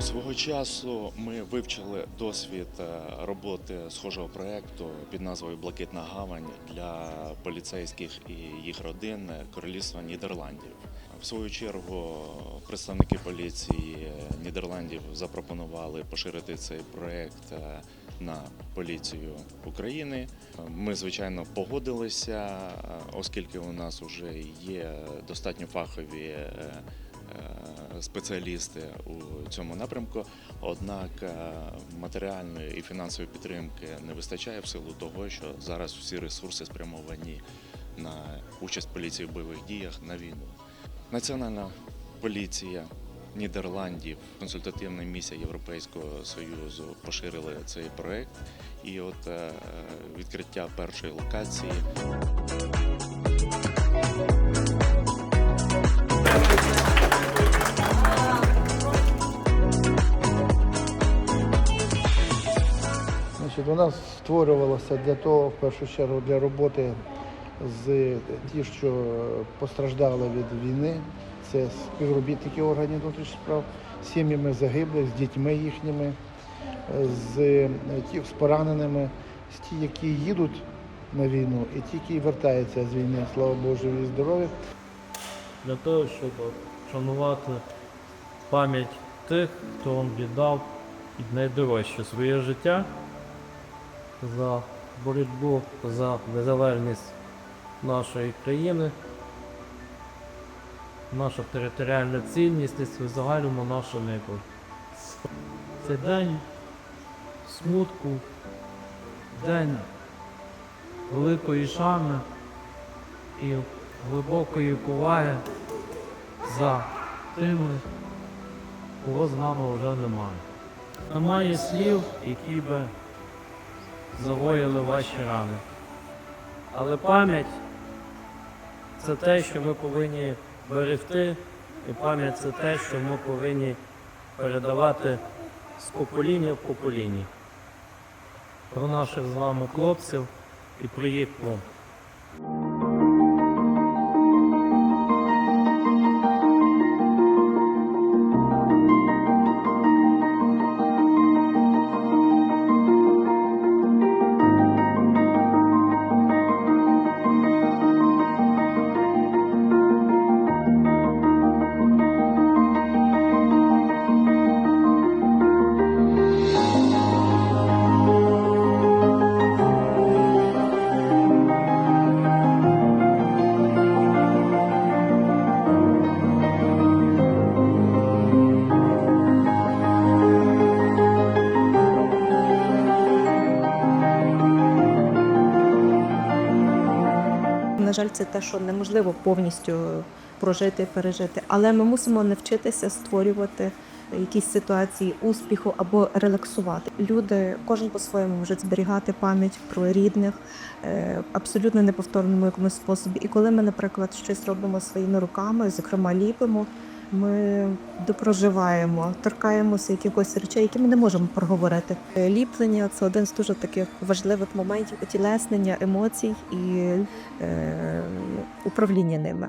Свого часу ми вивчили досвід е, роботи схожого проекту під назвою Блакитна гавань для поліцейських і їх родин Королівства Нідерландів. В свою чергу представники поліції Нідерландів запропонували поширити цей проект е, на поліцію України. Ми звичайно погодилися, е, оскільки у нас вже є достатньо фахові спеціалісти у цьому напрямку. Однак е, матеріальної і фінансової підтримки не вистачає в силу того, що зараз всі ресурси спрямовані на участь поліції в бойових діях на війну. Національна поліція Нідерландів, консультативна місія Європейського союзу поширили цей проект. І от е, відкриття першої локації Значить, вона створювалася для того, в першу чергу, для роботи з ті, що постраждали від війни. Це співробітники органів внутрішніх справ, сім'ями загиблих, з дітьми їхніми, з ті, з пораненими, з ті, які їдуть на війну, і ті, які вертаються з війни, слава живі і здорові. для того, щоб вшанувати пам'ять тих, хто вам віддав найдорожче своє життя за боротьбу за незалежність нашої країни, наша територіальна цінність і в загальному наша небо. Це день смутку, день великої шани і глибокої поваги за тими, кого з нами вже немає. Немає слів, які би загоїли ваші рани. Але пам'ять це те, що ми повинні берегти, і пам'ять це те, що ми повинні передавати з покоління в покоління. Про наших з вами хлопців і про їх плод. Жаль, це те, що неможливо повністю прожити, пережити. Але ми мусимо навчитися створювати якісь ситуації успіху або релаксувати. Люди кожен по-своєму можуть зберігати пам'ять про рідних е, абсолютно неповторному якомусь способі. І коли ми, наприклад, щось робимо своїми руками, зокрема ліпимо. Ми допроживаємо, торкаємося якихось речей, які ми не можемо проговорити. Ліплення це один з дуже таких важливих моментів утілеснення емоцій і е, управління ними.